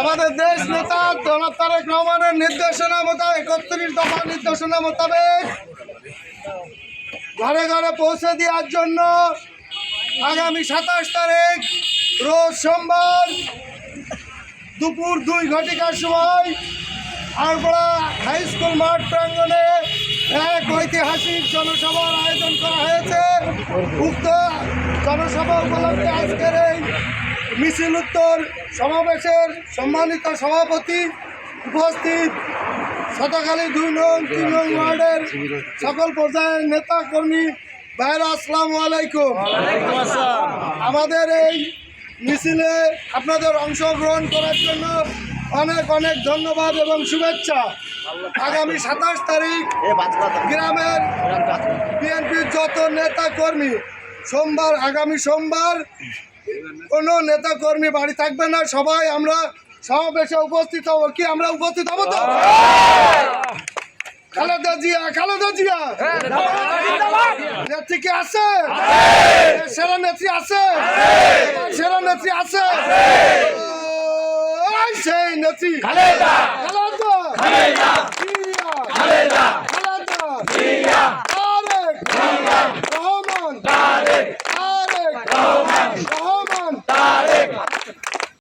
আমাদের দেশ নেতা, জনাব তারেক রহমানের নির্দেশনা মোতাবেক, একত্রিশ দফা নির্দেশনা মোতাবেক ঘরে ঘরে পৌঁছে দেওয়ার জন্য আগামী সাতাশ তারিখ, রোজ সোমবার দুপুর দুই ঘটিকার সময় আরবড়া হাই স্কুল মাঠ প্রাঙ্গণে এক ঐতিহাসিক জনসভার আয়োজন করা হয়েছে। উক্ত জনসভা উপলক্ষে আজকের এই মিছিল উত্তর সমাবেশের সম্মানিত সভাপতি উপস্থিত শতকালী দুই নং তিন নং ওয়ার্ডের সকল পর্যায়ের নেতা কর্মী ভাইরা আসসালামু আলাইকুম। আমাদের এই মিছিলে আপনাদের অংশগ্রহণ করার জন্য অনেক অনেক ধন্যবাদ এবং শুভেচ্ছা। আগামী সাতাশ তারিখ গ্রামের বিএনপির যত নেতা কর্মী সোমবার আগামী সোমবার কোনো নেতা কর্মী বাড়ি থাকবে না। সবাই আমরা সমাবেশে উপস্থিত হব। কি আমরা উপস্থিত হব তো? খালেদা জিয়া খালেদা জিয়া! নেত্রী কি আছে? সেরা নেত্রী আছে? সেরা নেত্রী আছে? সেই নেত্রী। খালেদা খালেদা জিয়া খালেদা জিয়া তারেক রহমান তারেক রহমান